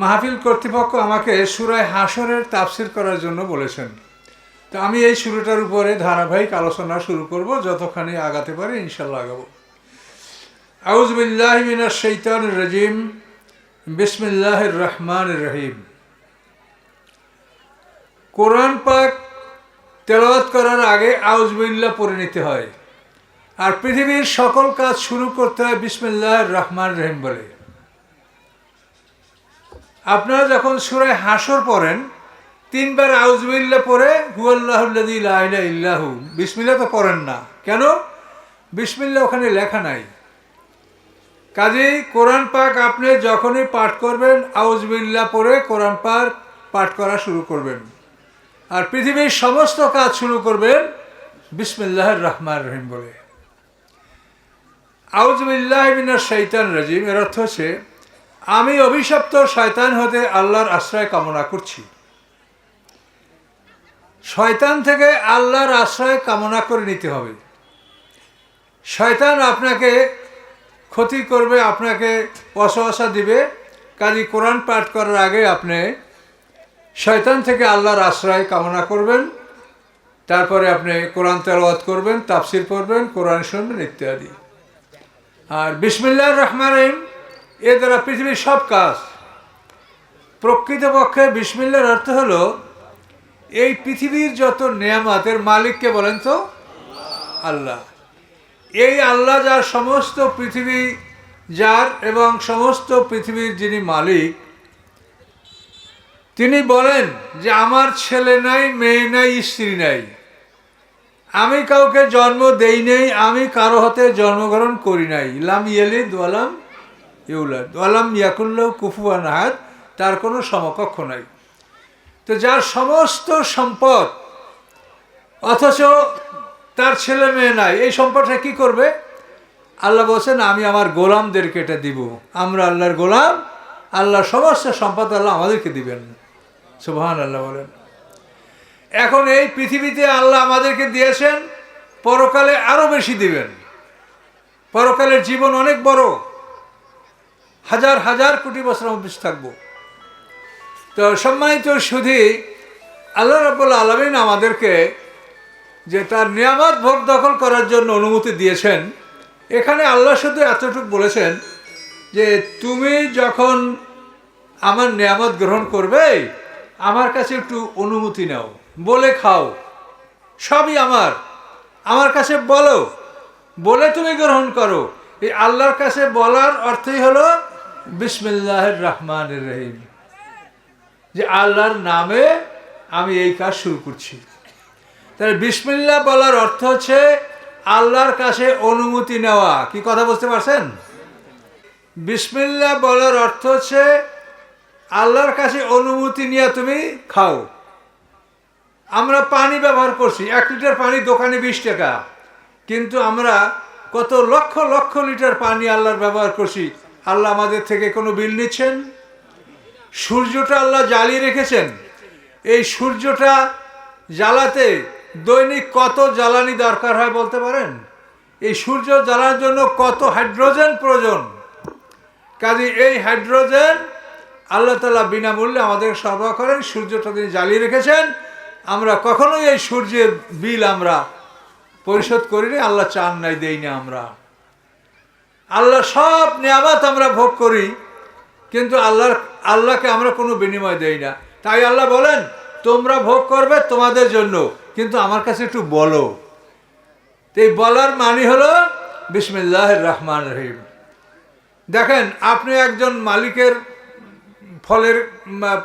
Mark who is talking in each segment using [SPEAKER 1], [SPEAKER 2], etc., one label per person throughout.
[SPEAKER 1] মাহফিল কর্তৃপক্ষ আমাকে সুরায় হাসরের তাফসির করার জন্য বলেছেন। তো আমি এই শুরুটার উপরে ধারাবাহিক আলোচনা শুরু করব, যতখানি আগাতে পারি ইনশাল্লাহ আগাবো। আউজবিল্লাহ মিনাশ শৈতান রাজিম বিসমিল্লাহ রহমান রহিম। কোরআন পাক তেলাওয়াত করার আগে আউজবিল্লাহ পড়ে নিতে হয়। আর পৃথিবীর সকল কাজ শুরু করতে হয় বিসমিল্লাহ রহমান রহিম বলে। আপনারা যখন সুরায় হাসর পড়েন, তিনবার আউজবিল্লা পরে লাইলা ইল্লাহু বিসমিল্লা তো পড়েন না। কেন? বিসমিল্লা ওখানে লেখা নাই। কাজেই কোরআন পাক আপনি যখনই পাঠ করবেন আউজবিল্লা পরে কোরআন পাক পাঠ করা শুরু করবেন। আর পৃথিবীর সমস্ত কাজ শুরু করবেন বিসমিল্লাহ রহমান রহিম বলে। আউজবিল্লাহ মিনার শৈতান রাজিম, এর অর্থ হচ্ছে আমি অভিশপ্ত শয়তান হতে আল্লাহর আশ্রয় কামনা করছি। শয়তান থেকে আল্লাহর আশ্রয় কামনা করে নিতে হবে। শয়তান আপনাকে ক্ষতি করবে, আপনাকে অসহসা দিবে। কাজী কোরআন পাঠ করার আগে আপনি শয়তান থেকে আল্লাহর আশ্রয় কামনা করবেন। তারপরে আপনি কোরআন তেলাওয়াত করবেন, তাফসির পড়বেন, কোরআন শুনবেন ইত্যাদি। আর বিসমিল্লাহ রহমান রহিম। এ দ্বারা পৃথিবীর সব কাজ। প্রকৃতপক্ষে বিসমিল্লার অর্থ হলো, এই পৃথিবীর যত নিয়ামতের মালিককে বলেন তো? আল্লাহ। এই আল্লাহ যার সমস্ত পৃথিবী, যার এবং সমস্ত পৃথিবীর যিনি মালিক, তিনি বলেন যে আমার ছেলে নাই, মেয়ে নাই, স্ত্রী নাই। আমি কাউকে জন্ম দেই নেই, আমি কারও হতে জন্মগ্রহণ করি নাই। ইলাম ইয়েলি দোয়ালাম ইউলাদ দোয়ালাম ইয়াকুল্লাহ কুফুয়ান হাত তার কোনো সমকক্ষ নাই। তো যার সমস্ত সম্পদ, অথচ তার ছেলে মেয়ে নাই, এই সম্পদটা কি করবে? আল্লাহ বলছেন, আমি আমার গোলামদেরকে এটা দিব। আমরা আল্লাহর গোলাম আল্লাহ সমস্ত সম্পদ আল্লাহ আমাদেরকে দিবেন। সুবহান আল্লাহ বলেন। এখন এই পৃথিবীতে আল্লাহ আমাদেরকে দিয়েছেন, পরকালে আরও বেশি দিবেন। পরকালের জীবন অনেক বড়। হাজার হাজার কোটি বছর বেঁচে থাকব। তো সম্মানিত শুধু আল্লাহ রব্বুল আলমিন আমাদেরকে যে তার নিয়ামত ভোট দখল করার জন্য অনুমতি দিয়েছেন, এখানে আল্লাহ শুধু এতটুকু বলেছেন যে তুমি যখন আমার নিয়ামত গ্রহণ করবে, আমার কাছে একটু অনুমতি নাও, বলে খাও, সবই আমার। আমার কাছে বলো, বলে তুমি গ্রহণ করো। এই আল্লাহর কাছে বলার অর্থই হলো বিসমিল্লাহ রহমান রহিম। যে আল্লাহর নামে আমি এই কাজ শুরু করছি। তাহলে বিসমিল্লা বলার অর্থ হচ্ছে আল্লাহর কাছে অনুমতি নেওয়া। কি কথা বুঝতে পারছেন? বিসমিল্লা বলার অর্থ হচ্ছে আল্লাহর কাছে অনুমতি নিয়ে তুমি খাও। আমরা পানি ব্যবহার করছি, এক লিটার পানি দোকানে বিশ টাকা। কিন্তু আমরা কত লক্ষ লক্ষ লিটার পানি আল্লাহর ব্যবহার করছি। আল্লাহ আমাদের থেকে কোনো বিল নিচ্ছেন? সূর্যটা আল্লাহ জ্বালিয়ে রেখেছেন। এই সূর্যটা জ্বালাতে দৈনিক কত জ্বালানি দরকার হয় বলতে পারেন? এই সূর্য জ্বালানোর জন্য কত হাইড্রোজেন প্রয়োজন? কাজে এই হাইড্রোজেন আল্লাহ তালা বিনামূল্যে আমাদের সরবরাহ করেন। সূর্যটা তিনি জ্বালিয়ে রেখেছেন। আমরা কখনোই এই সূর্যের বিল আমরা পরিশোধ করিনি। আল্লাহ চান নাই দেই না আমরা। আল্লাহ সব নিয়ামত আমরা ভোগ করি, কিন্তু আল্লাহর, আল্লাহকে আমরা কোনো বিনিময় দেই না। তাই আল্লাহ বলেন, তোমরা ভোগ করবে তোমাদের জন্য, কিন্তু আমার কাছে একটু বলো। এই বলার মানে হলো বিসমিল্লাহ রহমান রহিম। দেখেন, আপনি একজন মালিকের ফলের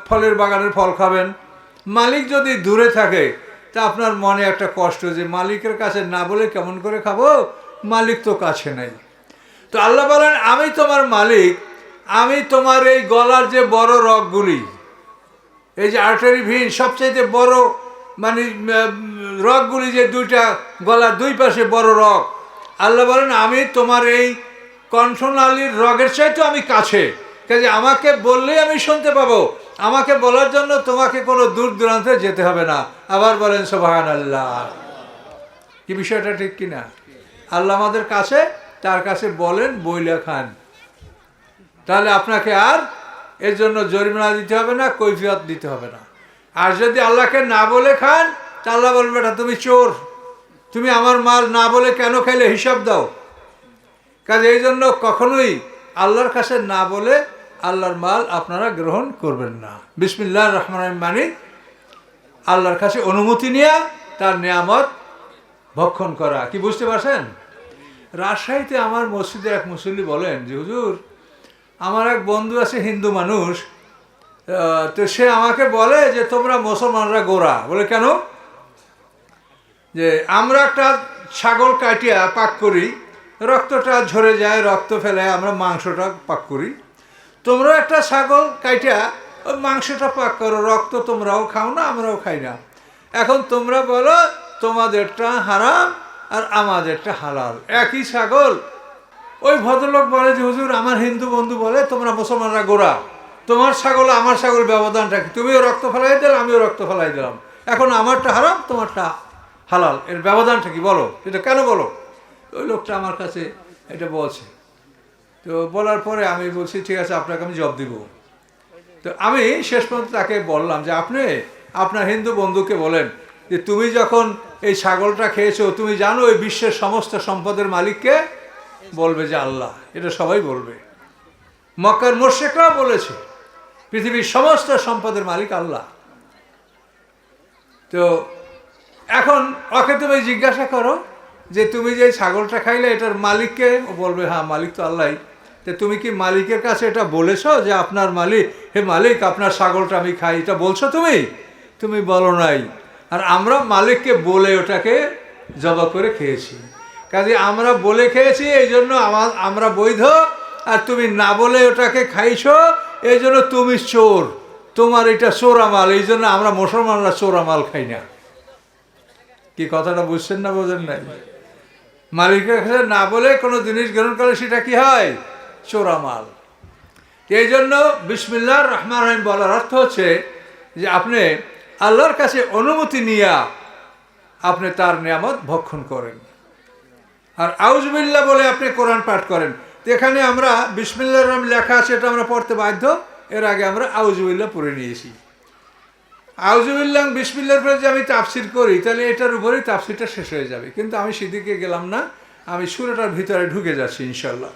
[SPEAKER 1] ফলের বাগানের ফল খাবেন। মালিক যদি দূরে থাকে, তা আপনার মনে একটা কষ্ট যে, মালিকের কাছে না বলে কেমন করে খাব? মালিক তো কাছে নাই। তো আল্লাহ বলেন, আমি তোমার মালিক, আমি তোমার এই গলার যে বড় রগগুলি, এই যে আর্টারি ভিন, সবচাইতে বড় মানে রগগুলি যে দুইটা গলার দুই পাশে বড় রগ, আল্লাহ বলেন, আমি তোমার এই কণ্ঠনালীর রগের চাইতে আমি কাছে। কাজে আমাকে বললেই আমি শুনতে পাবো। আমাকে বলার জন্য তোমাকে কোনো দূর দূরান্তে যেতে হবে না। আবার বলেন সোভান আল্লাহ কি বিষয়টা ঠিক কিনা? আল্লাহ আমাদের কাছে তার কাছে বলেন, বইলা খান। তাহলে আপনাকে আর এর জন্য জরিমানা দিতে হবে না, কৈফিয়ত দিতে হবে না। আর যদি আল্লাহকে না বলে খান তা আল্লাহ বলবে এটা তুমি চোর। তুমি আমার মাল না বলে কেন খাইলে হিসাব দাও? কাজে এই জন্য কখনোই আল্লাহর কাছে না বলে আল্লাহর মাল আপনারা গ্রহণ করবেন না। বিসমিল্লাহ রহমান রহিম মানে আল্লাহর কাছে অনুমতি নেওয়া তার নিয়ামত ভক্ষণ করা। কি বুঝতে পারছেন? রাজশাহীতে আমার মসজিদের এক মুসল্লি বলেন যে, হুজুর, আমার এক বন্ধু আছে হিন্দু মানুষ তো সে আমাকে বলে যে, তোমরা মুসলমানরা গোরা বলে, কেন? যে, আমরা একটা ছাগল কাটিয়া পাক করি, রক্তটা ঝরে যায়, রক্ত ফেলে আমরা মাংসটা পাক করি। তোমরা একটা ছাগল কাটিয়া ওই মাংসটা পাক করো, রক্ত তোমরাও খাও না, আমরাও খাই না। এখন তোমরা বলো, তোমাদেরটা হারাম আর আমাদেরটা হালাল। একই ছাগল। ওই ভদ্রলোক বলে যে, হুজুর, আমার হিন্দু বন্ধু বলে, তোমরা মুসলমানরা গোড়া। তোমার ছাগল, আমার ছাগল ব্যবধানটা কি? তুমিও রক্ত ফেলাই দিলে, আমিও রক্ত ফেলাই দিলাম। এখন আমারটা হারাম, তোমারটা হালাল। এর ব্যবধানটা কি? বলো। এটা কেন বলো? ওই লোকটা আমার কাছে এটা বলছে। তো বলার পরে আমি বলছি, ঠিক আছে, আপনাকে আমি জব দিব। তো আমি শেষ পর্যন্ত তাকে বললাম যে, আপনি আপনার হিন্দু বন্ধুকে বলেন যে তুমি যখন এই ছাগলটা খেয়েছো, তুমি জানো এই বিশ্বের সমস্ত সম্পদের মালিককে বলবে যে আল্লাহ, এটা সবাই বলবে। মক্কার মোর্শেকরাও বলেছে, পৃথিবীর সমস্ত সম্পদের মালিক আল্লাহ। তো এখন ওকে তুমি জিজ্ঞাসা করো যে তুমি যে ছাগলটা খাইলে, এটার মালিককে বলবে হ্যাঁ মালিক তো আল্লাহ তো তুমি কি মালিকের কাছে এটা বলেছ যে আপনার মালিক, হে মালিক, আপনার ছাগলটা আমি খাই, এটা বলছো তুমি? তুমি বলো নাই। আর আমরা মালিককে বলে ওটাকে জবা করে খেয়েছি। কাজে আমরা বলে খেয়েছি এই জন্য আমার আমরা বৈধ, আর তুমি না বলে ওটাকে খাইছো এই জন্য তুমি চোর। তোমার এটা চোরামাল এই জন্য আমরা মুসলমানরা চোরামাল খাই না। কি কথাটা বুঝছেন না বোঝেন নাই? মালিকের কাছে না বলে কোনো জিনিস গ্রহণ করে সেটা কি হয়? চোরামাল এই জন্য বিসমিল্লাহ রহমান রহিম বলার অর্থ হচ্ছে যে আপনি আল্লাহর কাছে অনুমতি নিয়ে আপনি তার নিয়ামত ভক্ষণ করেন। আর আউজবিল্লা বলে আপনি কোরআন পাঠ করেন। এখানে আমরা বিসমিল্লাহ রহমান লেখা আছে, এটা আমরা পড়তে বাধ্য। এর আগে আমরা আউজবিল্লা পড়ে নিয়েছি। আউজুবিল্লাহ বিসমিল্লার পরে যে আমি তাফসির করি, তাহলে এটার উপরেই তাফসিরটা শেষ হয়ে যাবে। কিন্তু আমি সেদিকে গেলাম না, আমি সুরাটার ভিতরে ঢুকে যাচ্ছি ইনশাল্লাহ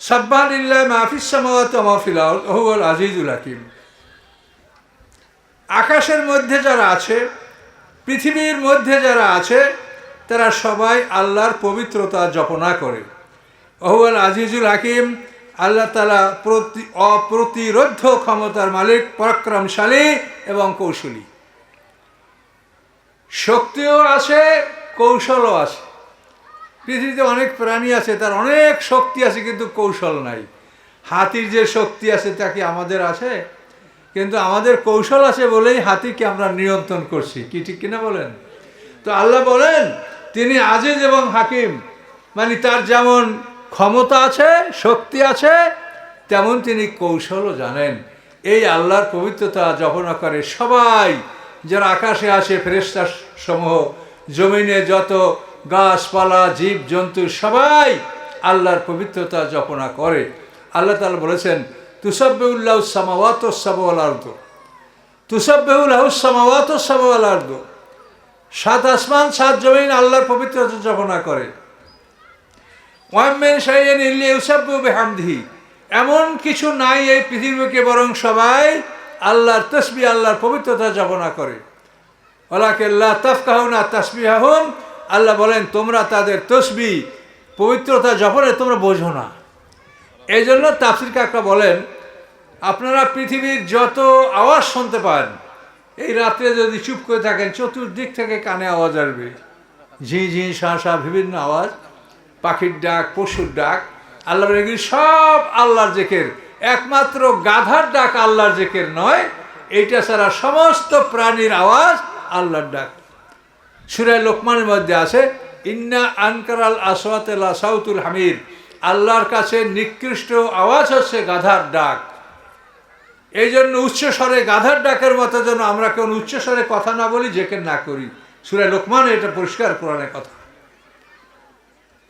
[SPEAKER 1] সাব্বাহিল্লাহ মাহফিস সামাওয়াত মাহফিল ওহুল আজিজুল হাকিম। আকাশের মধ্যে যারা আছে, পৃথিবীর মধ্যে যারা আছে, তারা সবাই আল্লাহর পবিত্রতা জপনা করে। ওহুল আজিজুল হাকিম, আল্লাহ তালা প্রতি, অপ্রতিরোধ্য ক্ষমতার মালিক, পরাক্রমশালী এবং কৌশলী। শক্তিও আছে, কৌশলও আছে। পৃথিবীতে অনেক প্রাণী আছে, তার অনেক শক্তি আছে, কিন্তু কৌশল নাই। হাতির যে শক্তি আছে, তা কি আমাদের আছে? কিন্তু আমাদের কৌশল আছে বলেই হাতিকে আমরা নিয়ন্ত্রণ করছি। কি ঠিক কিনা বলেন? তো আল্লাহ বলেন, তিনি আজিজ এবং হাকিম। মানে তার যেমন ক্ষমতা আছে, শক্তি আছে, তেমন তিনি কৌশলও জানেন। এই আল্লাহর পবিত্রতা যখন করে সবাই যারা আকাশে আসে ফেরেস্তা সমূহ, জমিনে যত গাছপালা জীব জন্তু সবাই আল্লাহর পবিত্রতা জপনা করে। আল্লাহ তালা বলেছেন তুসব্বেউল্লাহ সামাওয়াত সাবাল আর্দ। তুসব্বেউল্লাহ সামাওয়াত সাবাল আর্দ। সাত আসমান, সাত জমিন আল্লাহর পবিত্রতা জপনা করে। ওয়ামেন সাইয়েন ইল্লি ইউসাব্বু বিহামদিহি। এমন কিছু নাই এই পৃথিবীকে বরং সবাই আল্লাহর তসবি, আল্লাহর পবিত্রতা যাপনা করে। ওলাকে আল্লাহ তফকাহুনা তসবিহাহুম। আল্লাহ বলেন, তোমরা তাদের তসবি, পবিত্রতা জপনে তোমরা বোঝো না। এই জন্য তাফসির কাকা বলেন, আপনারা পৃথিবীর যত আওয়াজ শুনতে পান, এই রাত্রে যদি চুপ করে থাকেন, চতুর্দিক থেকে কানে আওয়াজ আসবে। ঝি ঝি শাঁ শাঁ বিভিন্ন আওয়াজ, পাখির ডাক, পশুর ডাক, আল্লাহর এগুলি সব আল্লাহর জেকের। একমাত্র গাধার ডাক আল্লাহর জেকের নয়, এইটা ছাড়া সমস্ত প্রাণীর আওয়াজ আল্লাহর ডাক। সুরায় লোকমানের মধ্যে আছে, ইন্না আনকারাল আসওয়াতেলা সাউতুল হামির আল্লাহর কাছে নিকৃষ্ট আওয়াজ হচ্ছে গাধার ডাক। এই জন্য উচ্চস্বরে গাধার ডাকের মতো যেন আমরা কেউ উচ্চস্বরে কথা না বলি জেকের না করি। সুরায় লোকমান এটা পরিষ্কার কোরআনের কথা।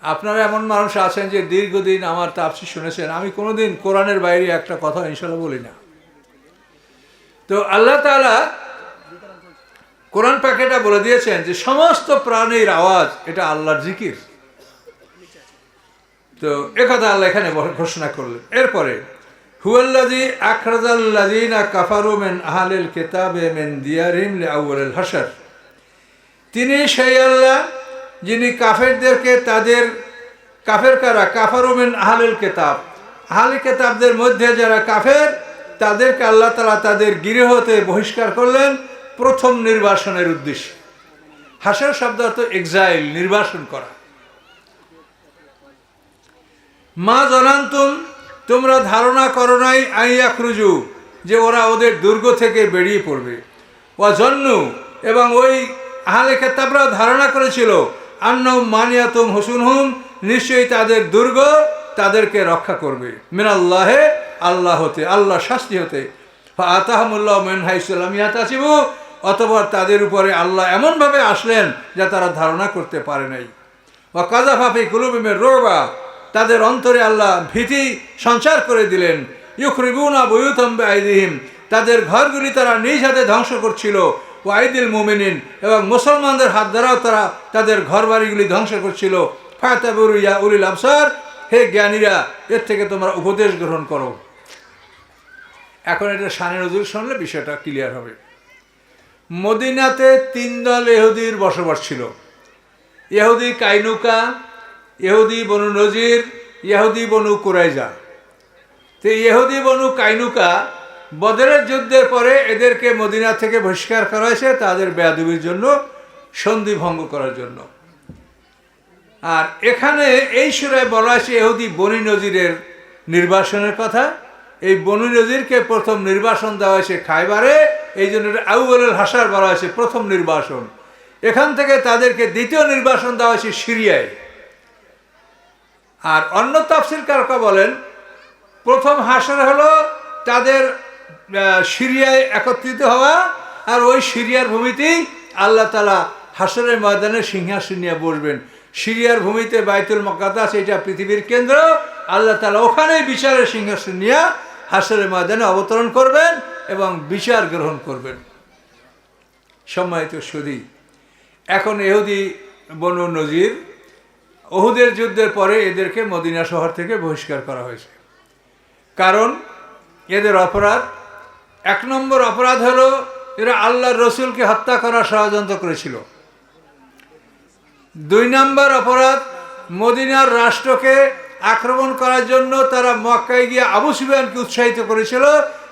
[SPEAKER 1] আপনারা এমন মানুষ আছেন যে দীর্ঘদিন আমার তাপসি শুনেছেন। আমি কোনোদিন কোরআনের বাইরে একটা কথা ইনশাল্লাহ বলি না। তো আল্লাহ তাআলা কোরআন প্যাকেটা বলে দিয়েছেন যে সমস্ত প্রাণীর আওয়াজ, এটা আল্লাহর জিকির। তো একথা আল্লাহ এখানে ঘোষণা করলেন। এরপরে, হুয়াল্লাযী আখরাজাল্লাযীনা কাফারু মিন আহলিল কিতাবে মিন দিয়ারিহিম লিআউয়ালিল হাশর। তিনি সেই আল্লাহ যিনি কাফেরদেরকে তাদের কাফের কারা? কাফারুমিন আহলুল কেতাব। আহলি কেতাবদের মধ্যে যারা কাফের, তাদেরকে আল্লাহ তালা তাদের গৃহতে বহিষ্কার করলেন প্রথম নির্বাসনের উদ্দেশ্যে। হাসার শব্দ অর্থ এক্সাইল নির্বাসন করা। মা জনান্তুম, তোমরা ধারণা করো নাই আইয়া ক্রুজু যে ওরা ওদের দুর্গ থেকে বেরিয়ে পড়বে। ও জন্নু, এবং ওই আহলে কেতাবরাও ধারণা করেছিল আন্নম মানিয়াতুম হুসুন হুম নিশ্চয়ই তাদের দুর্গ তাদেরকে রক্ষা করবে। মিনাল্লাহে, আল্লাহ হতে আল্লাহ শাস্তি হতে। আতাহমুল্লাহ মেনহাইসাল্লাম ইয়াতাসিবু, অতপর তাদের উপরে আল্লাহ এমনভাবে আসলেন যা তারা ধারণা করতে পারে নাই। ও কাজাফাফি কুলুবিমের রোবা তাদের অন্তরে আল্লাহ ভীতি সঞ্চার করে দিলেন। ইউখরিবুনা বয়ুতম্বে আইদিহিম তাদের ঘরগুলি তারা নিজ হাতে ধ্বংস করছিল। ও আইদিল মুমিনিন এবং মুসলমানদের হাত দ্বারাও তারা তাদের ঘরবাড়িগুলি ধ্বংস করছিল। ফায়াতাবুর ইয়া উলিল আবসার। হে জ্ঞানীরা, এর থেকে তোমরা উপদেশ গ্রহণ করো। এখন এটা শানে নজরুল শুনলে বিষয়টা ক্লিয়ার হবে। মদিনাতে তিন দল এহুদির বসবাস ছিল। এহুদি কাইনুকা ইহুদি বনু নজির, ইহুদি বনু কুরাইজা। তো ইহুদি বনু কাইনুকা বদরের যুদ্ধের পরে এদেরকে মদিনা থেকে বহিষ্কার করা হয়েছে তাদের বেয়াদবির জন্য, সন্ধি ভঙ্গ করার জন্য। আর এখানে এই সুরায় বলা আছে এহুদি বনি নজিরের নির্বাসনের কথা। এই বনি নজিরকে প্রথম নির্বাসন দেওয়া হয়েছে খাইবারে, এই জন্য আউবলের হাসার বলা হয়েছে প্রথম নির্বাসন। এখান থেকে তাদেরকে দ্বিতীয় নির্বাসন দেওয়া হয়েছে সিরিয়ায়। আর অন্য তাফসির কারকা বলেন, প্রথম হাসর হলো তাদের সিরিয়ায় একত্রিত হওয়া আর ওই সিরিয়ার ভূমিতেই আল্লাহ তালা হাসরের ময়দানে সিংহাসন নিয়ে বসবেন। সিরিয়ার ভূমিতে বাইতুল মকাদাস এটা পৃথিবীর কেন্দ্র, আল্লাহ তালা ওখানেই বিচারের সিংহাসন নিয়ে হাসরের ময়দানে অবতরণ করবেন এবং বিচার গ্রহণ করবেন। সম্মানিত সুদী এখন এহুদি বনু নজির ওহুদের যুদ্ধের পরে এদেরকে মদিনা শহর থেকে বহিষ্কার করা হয়েছে কারণ এদের অপরাধ, এক নম্বর অপরাধ হলো এরা আল্লাহর রসুলকে হত্যা করার ষড়যন্ত্র করেছিল দুই নম্বর অপরাধ, মদিনার রাষ্ট্রকে আক্রমণ করার জন্য তারা মক্কায় গিয়ে আবু সুবিয়ানকে উৎসাহিত করেছিল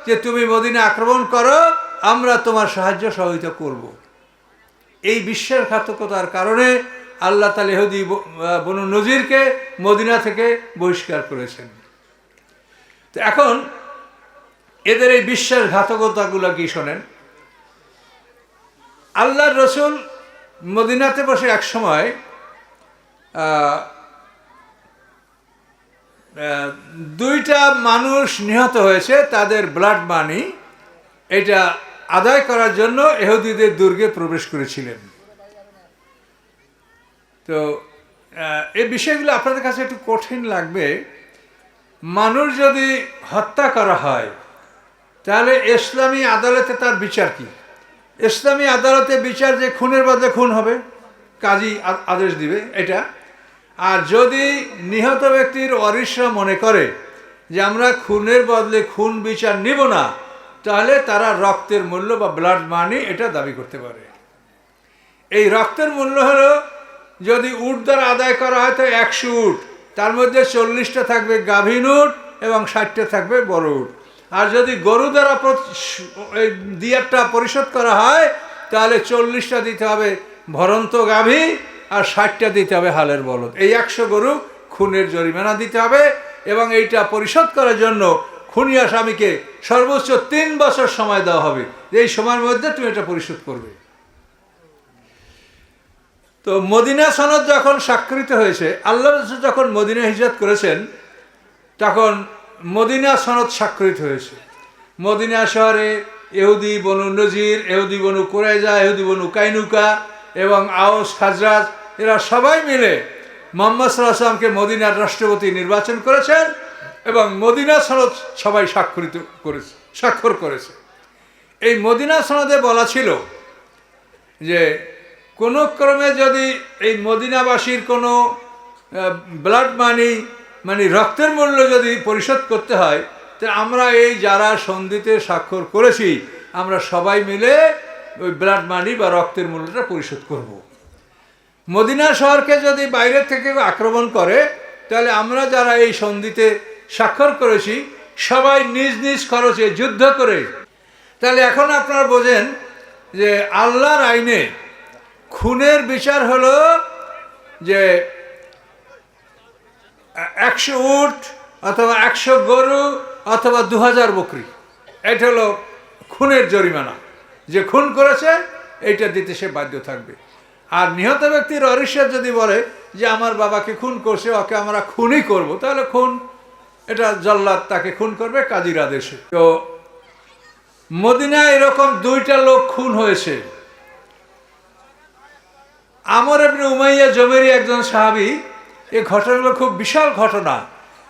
[SPEAKER 1] যে, তুমি মদিনা আক্রমণ করো, আমরা তোমার সাহায্য সহযোগিতা করব। এই বিশ্বাসঘাতকতার কারণে আল্লাহ তাল ইহুদি বনু নজিরকে মদিনা থেকে বহিষ্কার করেছেন। তো এখন এদের এই বিশ্বাসঘাতকতাগুলো কি শোনেন? আল্লাহর রসুল মদিনাতে বসে এক সময় দুইটা মানুষ নিহত হয়েছে, তাদের ব্লাড মানি এটা আদায় করার জন্য এহুদিদের দুর্গে প্রবেশ করেছিলেন। তো এই বিষয়গুলো আপনাদের কাছে একটু কঠিন লাগবে। মানুষ যদি হত্যা করা হয়, তাহলে ইসলামী আদালতে তার বিচার কি? ইসলামী আদালতে বিচার যে খুনের বদলে খুন হবে, কাজী আদেশ দিবে এটা। আর যদি নিহত ব্যক্তির অরিসরা মনে করে যে আমরা খুনের বদলে খুন বিচার নিব না, তাহলে তারা রক্তের মূল্য বা ব্লাড মানি এটা দাবি করতে পারে। এই রক্তের মূল্য হলো যদি উট দ্বারা আদায় করা হয় তো একশো উট। তার মধ্যে চল্লিশটা থাকবে গাভীন উট এবং ষাটটা থাকবে বড় উট। আর যদি গরু দ্বারা দিয়ারটা পরিশোধ করা হয়, তাহলে চল্লিশটা দিতে হবে ভরন্ত গাভী আর ষাটটা দিতে হবে হালের বলদ। এই একশো গরু খুনের জরিমানা দিতে হবে এবং এইটা পরিশোধ করার জন্য খুনিয়া স্বামীকে সর্বোচ্চ তিন বছর সময় দেওয়া হবে। এই সময়ের মধ্যে তুমি এটা পরিশোধ করবে। তো মদিনা সনদ যখন স্বাক্ষরিত হয়েছে, আল্লাহ রসুল যখন মদিনা হিজরত করেছেন, তখন মদিনা সনদ স্বাক্ষরিত হয়েছে। মদিনা শহরে এহুদি বনু নজির এহুদি বনু কোরাইজা এহুদি বনু কাইনুকা এবং আওস, খাজরাজ, এরা সবাই মিলে মোহাম্মদ সাল্লাহামকে মদিনার রাষ্ট্রপতি নির্বাচন করেছেন এবং মদিনা সনদ সবাই স্বাক্ষরিত করেছে, স্বাক্ষর করেছে। এই মদিনা সনদে বলা ছিল যে কোনো ক্রমে যদি এই মদিনাবাসীর কোনো ব্লাড মানি মানে রক্তের মূল্য যদি পরিশোধ করতে হয়, তো আমরা এই যারা সন্ধিতে স্বাক্ষর করেছি, আমরা সবাই মিলে ওই ব্লাড মানি বা রক্তের মূল্যটা পরিশোধ করব। মদিনা শহরকে যদি বাইরের থেকে আক্রমণ করে, তাহলে আমরা যারা এই সন্ধিতে স্বাক্ষর করেছি, সবাই নিজ নিজ খরচে যুদ্ধ করে তাহলে এখন আপনারা বোঝেন যে আল্লাহর আইনে খুনের বিচার হলো যে একশো উট অথবা একশো গরু অথবা দু হাজার বকরি। এটা হলো খুনের জরিমানা। যে খুন করেছে, এইটা দিতে সে বাধ্য থাকবে। আর নিহত ব্যক্তির অরিশ্বাস যদি বলে যে আমার বাবাকে খুন করছে, ওকে আমরা খুনই করব, তাহলে খুন, এটা জল্লাদ তাকে খুন করবে কাজীর আদেশে। তো মদিনায় এরকম দুইটা লোক খুন হয়েছে। আমর এমনি উমাইয়া জমেরি একজন সাহাবি এই ঘটনাগুলো খুব বিশাল ঘটনা।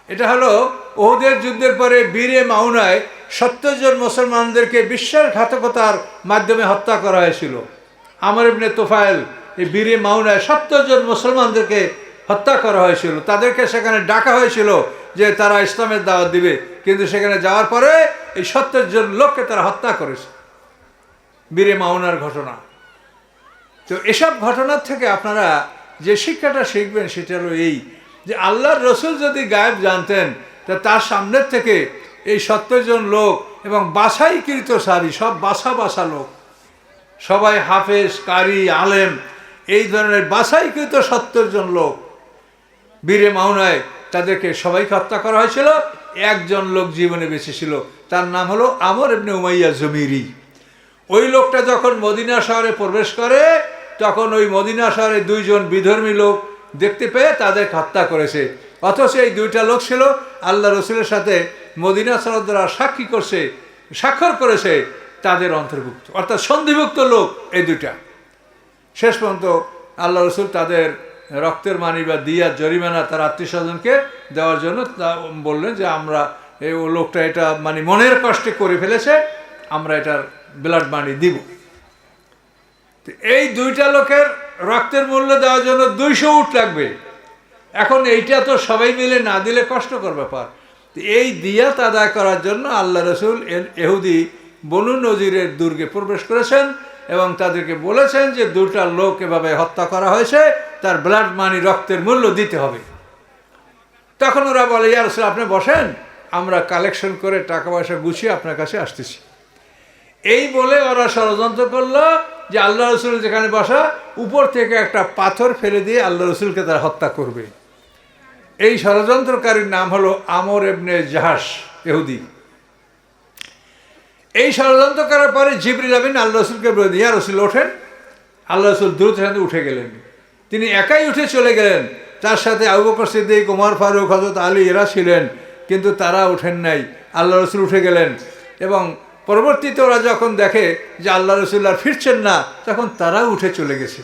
[SPEAKER 1] এটা হলো ওহুদের যুদ্ধের পরে বীরে মাউনায় সত্তর জন মুসলমানদেরকে বিশ্বাসঘাতকতার মাধ্যমে হত্যা করা হয়েছিল। আমর ইবনে তোফায়েল এই বীরে মাউনায় সত্তর জন মুসলমানদেরকে হত্যা করা হয়েছিল। তাদেরকে সেখানে ডাকা হয়েছিল যে তারা ইসলামের দাওয়াত দিবে, কিন্তু সেখানে যাওয়ার পরে এই সত্তর জন লোককে তারা হত্যা করেছে। বীরে মাউনার ঘটনা। তো এসব ঘটনার থেকে আপনারা যে শিক্ষাটা শিখবেন সেটা হলো এই, যে আল্লাহর রসুল যদি গায়েব জানতেন, তা তার সামনের থেকে এই সত্তর জন লোক এবং বাছাইকৃত সারি, সব বাসা বাসা লোক, সবাই হাফেজ, কারি, আলেম, এই ধরনের বাছাইকৃত সত্তর জন লোক, বীরে মাউনায় তাদেরকে সবাইকে হত্যা করা হয়েছিল। একজন লোক জীবনে বেঁচে ছিল, তার নাম হলো আমর এমনি উমাইয়া জমিরি। ওই লোকটা যখন মদিনা শহরে প্রবেশ করে তখন ওই মদিনা শহরে দুইজন বিধর্মী লোক দেখতে পেয়ে তাদের হত্যা করেছে। অথচ এই দুইটা লোক ছিল আল্লাহ রসুলের সাথে মদিনা সরদ্দরা সাক্ষী করছে, স্বাক্ষর করেছে, তাদের অন্তর্ভুক্ত। অর্থাৎ সন্ধিভুক্ত লোক এই দুইটা। শেষ পর্যন্ত আল্লাহ রসুল তাদের রক্তের মানি বা দিয়া জরিমানা তার আত্মীয় স্বজনকে দেওয়ার জন্য বললেন যে, আমরা এই লোকটা এটা মানে মনের কষ্টে করে ফেলেছে, আমরা এটার ব্লাড মানি দিব। তো এই দুইটা লোকের রক্তের মূল্য দেওয়ার জন্য দুইশো উট লাগবে। এখন এইটা তো সবাই মিলে না দিলে কষ্টকর ব্যাপার। এই দিয়াত আদায় করার জন্য আল্লাহ রসুল এহুদি বনু নজিরের দুর্গে প্রবেশ করেছেন এবং তাদেরকে বলেছেন যে দুটা লোক এভাবে হত্যা করা হয়েছে, তার ব্লাড মানি রক্তের মূল্য দিতে হবে। তখন ওরা বলে ইয়ার আপনি বসেন, আমরা কালেকশন করে টাকা পয়সা গুছিয়ে আপনার কাছে আসতেছি। এই বলে ওরা ষড়যন্ত্র করল যে আল্লাহ রসুল যেখানে বসা, উপর থেকে একটা পাথর ফেলে দিয়ে আল্লাহ রসুলকে তারা হত্যা করবে। এই ষড়যন্ত্রকারীর নাম হলো আমর এবনে জাহাস এহুদি এই ষড়যন্ত্র করার পরে জিবরিল আমিন আল্লাহ রসুলকে বলে ইয়া রসুল, ওঠেন। আল্লাহ রসুল দ্রুত সাথে উঠে গেলেন। তিনি একাই উঠে চলে গেলেন। তার সাথে আবু বকর সিদ্দিক কুমার ফারুক হজরত আলী এরা ছিলেন, কিন্তু তারা ওঠেন নাই। আল্লাহ রসুল উঠে গেলেন এবং পরবর্তীতে ওরা যখন দেখে যে আল্লাহ রসুল্লাহ ফিরছেন না, তখন তারাও উঠে চলে গেছে।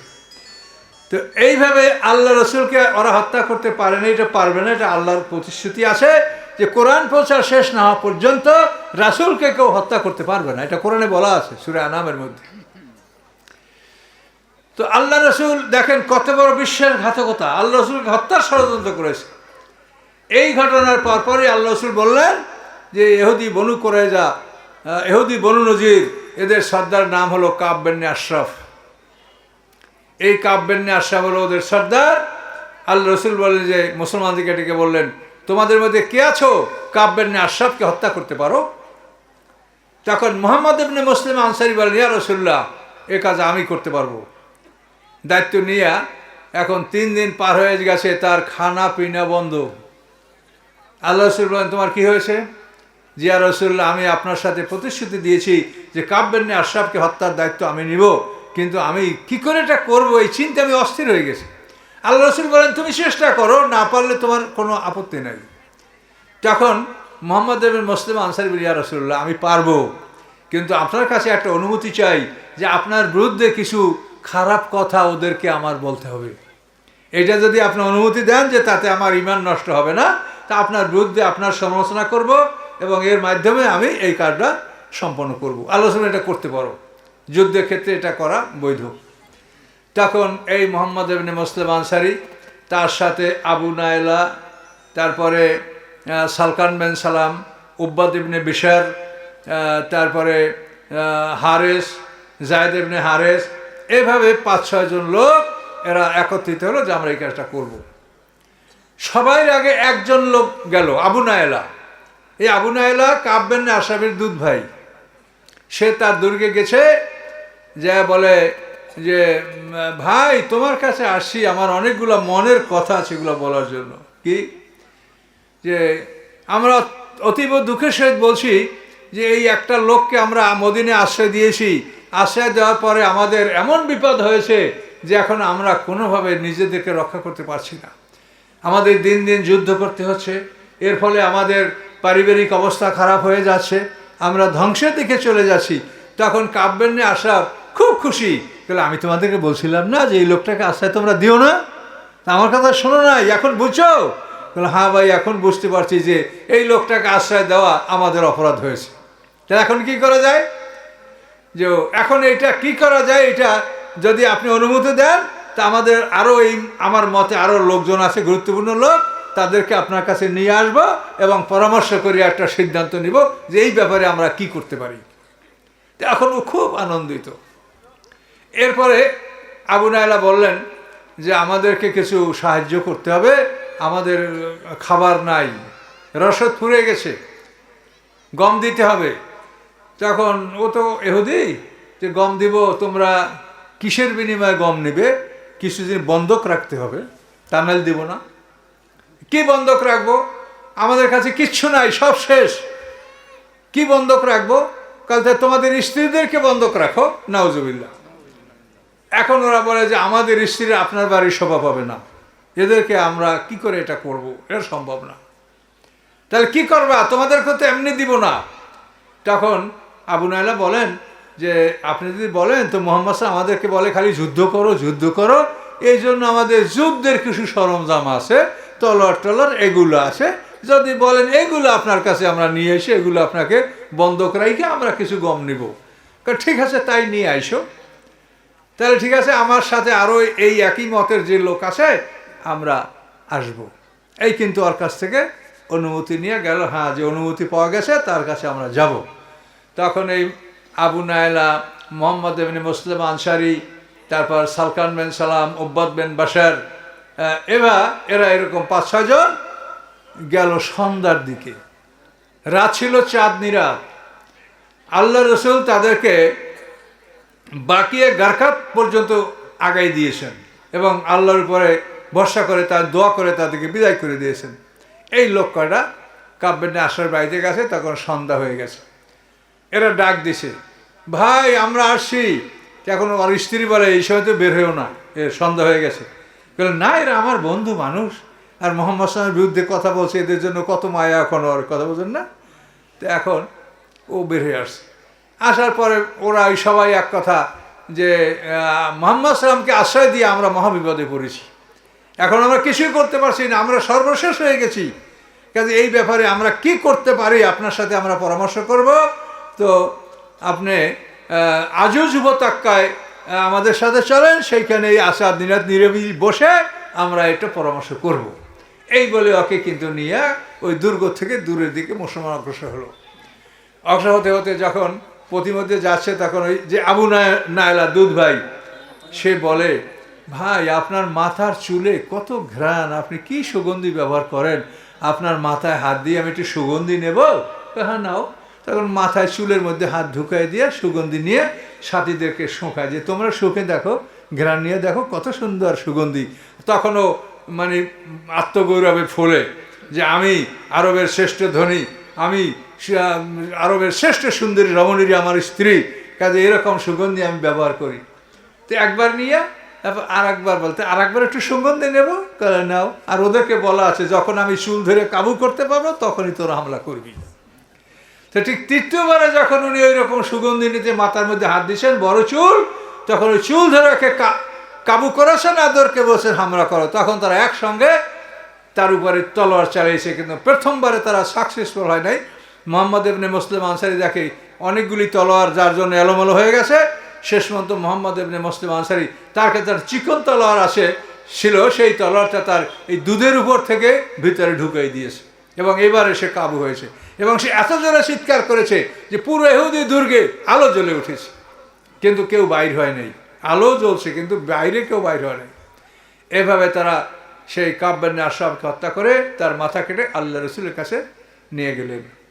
[SPEAKER 1] তো এইভাবে আল্লাহ রসুলকে ওরা হত্যা করতে পারে না এটা পারবে না, এটা আল্লাহর প্রতিশ্রুতি আছে যে কোরআন প্রচার শেষ না হওয়া পর্যন্ত রাসুলকে কেউ হত্যা করতে পারবে না। এটা কোরআনে বলা আছে, সুরে আনামের মধ্যে। তো আল্লাহ রসুল দেখেন কত বড় বিশ্বের ঘাতকতা। আল্লাহ রসুলকে হত্যার ষড়যন্ত্র করেছে। এই ঘটনার পরপরই আল্লাহ রসুল বললেন যে, এহুদি, বনু করে যা এহুদি বনু নজির, এদের সর্দার নাম হলো কাব্যেন্নে আশরাফ। এই কাব্যেন্নে আশরাফ হলো ওদের সর্দার। আল্লাহ রসুল বলেন যে মুসলমানদেরকে ডেকে বললেন, তোমাদের মধ্যে কে আছো? কাব্যেন্নে আশরাফকে হত্যা করতে পারো? তখন মোহাম্মদ ইবনে মুসলিম আনসারি বলেন, ইয়া রসুল্লাহ এ কাজ আমি করতে পারব। দায়িত্ব নিয়ে এখন তিন দিন পার হয়ে গেছে, তার খানা পিনা বন্ধ। আল্লাহ রসুল বলেন, তোমার কি হয়েছে? জিয়া রসুল্লাহ আমি আপনার সাথে প্রতিশ্রুতি দিয়েছি যে কাব্যেন্নে আশরাফকে হত্যার দায়িত্ব আমি নিব, কিন্তু আমি কি করে এটা করব? এই চিন্তা আমি অস্থির হয়ে গেছি। আল্লাহ রসুল বলেন, তুমি চেষ্টা করো, না পারলে তোমার কোনো আপত্তি নাই। তখন মোহাম্মদ দেবের মুসলিম আনসারি ইয়া রসুল্লাহ আমি পারব, কিন্তু আপনার কাছে একটা অনুমতি চাই যে আপনার বিরুদ্ধে কিছু খারাপ কথা ওদেরকে আমার বলতে হবে। এটা যদি আপনি অনুমতি দেন যে তাতে আমার ইমান নষ্ট হবে না, তা আপনার বিরুদ্ধে আপনার সমালোচনা করব এবং এর মাধ্যমে আমি এই কাজটা সম্পন্ন করব। আলোচনা এটা করতে পারো। যুদ্ধের ক্ষেত্রে এটা করা বৈধ। তখন এই মোহাম্মদ ইবনে মুসলিম আনসারি, তার সাথে আবু নায়লা, তারপরে সালকান বেন সালাম, উব্বাদ ইবনে বিশার তারপরে হারেস, জায়দ ইবনে হারেস, এভাবে পাঁচ ছয়জন লোক এরা একত্রিত হলো যে আমরা এই কাজটা করব। সবাই আগে একজন লোক গেল, আবু নায়লা। এই আবু নায়লা কাব্যেন আসামির দুধ ভাই। সে তার দুর্গে গেছে, যা বলে যে, ভাই, তোমার কাছে আসি, আমার অনেকগুলো মনের কথা আছে এগুলো বলার জন্য। কি? যে, আমরা অতীব দুঃখের সহিত বলছি যে, এই একটা লোককে আমরা মদিনে আশ্রয় দিয়েছি। আশ্রয় দেওয়ার পরে আমাদের এমন বিপদ হয়েছে যে, এখন আমরা কোনোভাবে নিজেদেরকে রক্ষা করতে পারছি না। আমাদের দিন দিন যুদ্ধ করতে হচ্ছে। এর ফলে আমাদের পারিবারিক অবস্থা খারাপ হয়ে যাচ্ছে, আমরা ধ্বংসের দিকে চলে যাচ্ছি। তখন কাব্যেন্নে আসা খুব খুশি। তাহলে আমি তোমাদেরকে বলছিলাম না যে এই লোকটাকে আশ্রয় তোমরা দিও না? আমার কথা শোনো না এখন বুঝছ? বলে হ্যাঁ ভাই, এখন বুঝতে পারছি যে এই লোকটাকে আশ্রয় দেওয়া আমাদের অপরাধ হয়েছে। তা এখন কি করা যায়? যে এখন এটা কি করা যায়? এটা যদি আপনি অনুমতি দেন, তা আমাদের আরও এই, আমার মতে আরও লোকজন আছে, গুরুত্বপূর্ণ লোক তাদেরকে আপনার কাছে নিয়ে আসব এবং পরামর্শ করে একটা সিদ্ধান্ত নিব যে এই ব্যাপারে আমরা কি করতে পারি। এখন ও খুব আনন্দিত। এরপরে আবু নায়লা বললেন যে, আমাদেরকে কিছু সাহায্য করতে হবে, আমাদের খাবার নাই, রসদ ফুরে গেছে, গম দিতে হবে। তখন ও তো এহুদি, যে গম দিব, তোমরা কিসের বিনিময়ে গম নেবে? কিছুদিন বন্ধক রাখতে হবে তা নাহলে দিব না। কি বন্ধক রাখব? আমাদের কাছে কিচ্ছু নাই, সব শেষ। কি বন্ধক রাখব? কাল থেকে তোমাদের স্ত্রীদেরকে বন্ধক রাখো নাউজুবিল্লা এখন ওরা বলে যে আমাদের স্ত্রীরা আপনার বাড়ির শোভা পাবে না। এদেরকে আমরা কি করে এটা করব? এটা সম্ভব না। তাহলে কি করবা? তোমাদেরকে তো এমনি দিব না। তখন আবু নাইলা বলেন যে, আপনি যদি বলেন, তো মোহাম্মদ সাহেব আমাদেরকে বলে খালি যুদ্ধ করো যুদ্ধ করো। এই জন্য আমাদের যুদ্ধের কিছু সরঞ্জাম আছে। তলোয়ার টলার এগুলো আছে। যদি বলেন, এগুলো আপনার কাছে আমরা নিয়ে এসে, এগুলো আপনাকে বন্ধক রাইকে আমরা কিছু গম নিব। কারণ ঠিক আছে, তাই নিয়ে আইসো। তাহলে ঠিক আছে, আমার সাথে আরও এই একই মতের যে লোক আছে, আমরা আসব। এই কিন্তু ওর কাছ থেকে অনুমতি নিয়ে গেল। হ্যাঁ যে অনুমতি পাওয়া গেছে, তার কাছে আমরা যাব। তখন এই আবু নায়লা, মোহাম্মদ এমনি মুসলিম আনসারি, তারপর সালকান বেন সালাম ওব্বাদ বেন বাসার এবার এরা এরকম পাঁচ ছজন গেল সন্ধ্যার দিকে। রাত ছিল চাঁদনি রাত। আল্লাহ রসুল তাদেরকে বাকিয়ে গারখাত পর্যন্ত আগাই দিয়েছেন এবং আল্লাহর উপরে ভরসা করে তার দোয়া করে তাদেরকে বিদায় করে দিয়েছেন। এই লোক কয়টা কাব্যের আসার বাড়িতে গেছে, তখন সন্ধ্যা হয়ে গেছে। এরা ডাক দিছে, ভাই, আমরা আসছি। এখন ওর স্ত্রী বলে, এই সময় তো বের হয়েও না। এ সন্ধ্যা হয়ে গেছে। বলে, না, এরা আমার বন্ধু মানুষ। আর মোহাম্মদ সালামের বিরুদ্ধে কথা বলছে, এদের জন্য কত মায়া এখন ওর কথা বলছেন না? তো এখন ও বের হয়ে আসছে। আসার পরে ওরা ওই সবাই এক কথা যে মোহাম্মদ সালামকে আশ্রয় দিয়ে আমরা মহাবিপদে পড়েছি। এখন আমরা কিছুই করতে পারছি না, আমরা সর্বশেষ হয়ে গেছি। কাজে এই ব্যাপারে আমরা কি করতে পারি, আপনার সাথে আমরা পরামর্শ করব। তো আপনি আজও যুবতাক্কায় আমাদের সাথে চলেন সেইখানে আসার দিনাত নিরবি বসে আমরা এটা পরামর্শ করব। এই বলে ওকে কিন্তু নিয়ে ওই দুর্গ থেকে দূরের দিকে মুসলমান অগ্রসর হলো। অগ্রসর হতে হতে যখন প্রতিমধ্যে যাচ্ছে, তখন ওই যে আবু নায়- নায়লা দুধ ভাই, সে বলে, ভাই, আপনার মাথার চুলে কত ঘ্রাণ, আপনি কি সুগন্ধি ব্যবহার করেন? আপনার মাথায় হাত দিয়ে আমি একটু সুগন্ধি নেব? হ্যাঁ নাও। তখন মাথায় চুলের মধ্যে হাত ঢুকাই দিয়ে সুগন্ধি নিয়ে সাথীদেরকে শোঁকায় যে তোমরা শুকে দেখো, ঘ্রাণ নিয়ে দেখো কত সুন্দর সুগন্ধি। তখনও মানে আত্মগৌরবে ফলে যে আমি আরবের শ্রেষ্ঠ ধনী, আমি আরবের শ্রেষ্ঠ সুন্দরী, রমণীরই আমার স্ত্রী, কাজে এরকম সুগন্ধি আমি ব্যবহার করি। তো একবার নিয়ে, তারপর আর একবার বলতে আর একবার একটু সুগন্ধি নেব নাও, আর ওদেরকে বলা আছে, যখন আমি চুল ধরে কাবু করতে পারব, তখনই তোরা হামলা করবি। তো ঠিক তৃতীয়বারে যখন উনি ওই রকম সুগন্ধি নিতে মাথার মধ্যে হাত দিয়েছেন, বড় চুল, তখন ওই চুল ধরে ওকে কা- কাবু করেছেন, আদরকে বলছেন, হামলা করো। তখন তারা একসঙ্গে তার উপরে তলোয়ার চালিয়েছে, কিন্তু প্রথমবারে তারা সাকসেসফুল হয় নাই। মোহাম্মদ এমনি মুসলিম আনসারি দেখে অনেকগুলি তলোয়ার, যার জন্য এলোমেলো হয়ে গেছে। শেষ পর্যন্ত মোহাম্মদ এমনি মুসলিম আনসারি তার তার চিকন তলোয়ার আছে, ছিল, সেই তলোয়ারটা তার এই দুধের উপর থেকে ভিতরে ঢুকিয়ে দিয়েছে। এবং এবারে সে কাবু হয়েছে। এবং সে এত জোরে চিৎকার করেছে যে পুরো এহুদি দুর্গে আলো জ্বলে উঠেছে। কিন্তু কেউ বাইর হয় নাই। আলো জ্বলছে, কিন্তু বাইরে কেউ বাইর হয় নাই। এভাবে তারা সেই কাব্যান্নে আশরাফকে হত্যা করে তার মাথা কেটে আল্লাহ রসুলের কাছে নিয়ে গেলেন।